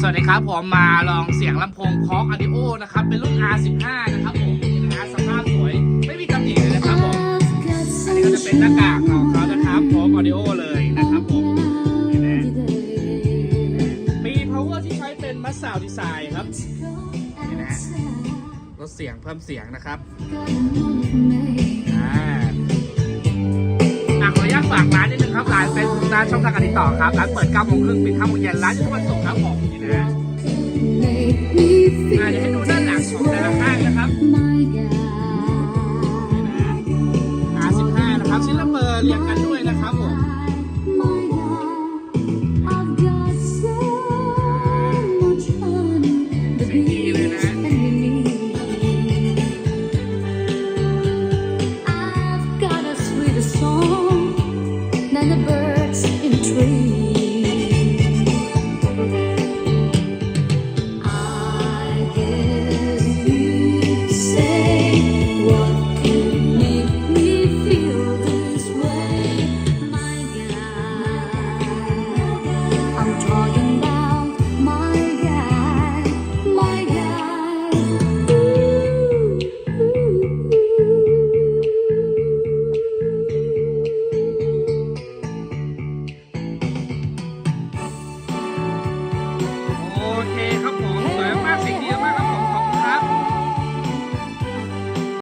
สวัสดีครับผมมาลองเสียงลำโพงคอกอ u ดิโอนะครับ เป็นรุ่น R15 นะครับผมนี่นะฮะสภาพสวย ไม่มีตำหนิเลยนะครับผม อันนี้ก็จะเป็นหน้ากากของเขานะครับคอกอ u ดิโอเลยนะครับผมนี่นะมี power ที่ใช้เป็นมัสซาวดีไซน์ครับนี่นะลดเสียงเพิ่มเสียงนะครับอ่าขออนุญาตฝากร้านนิดนึงครับร้านเป็นร้านช่องทางการติดต่อครับร้านเปิด9โมงครึ่งปิด5โมงเย็นร้านทุกวันศุกร์ครับผม ชิ้นละเปอร์เรียงกันด้วยนะครับผมดีเลยนะ Than the bird. control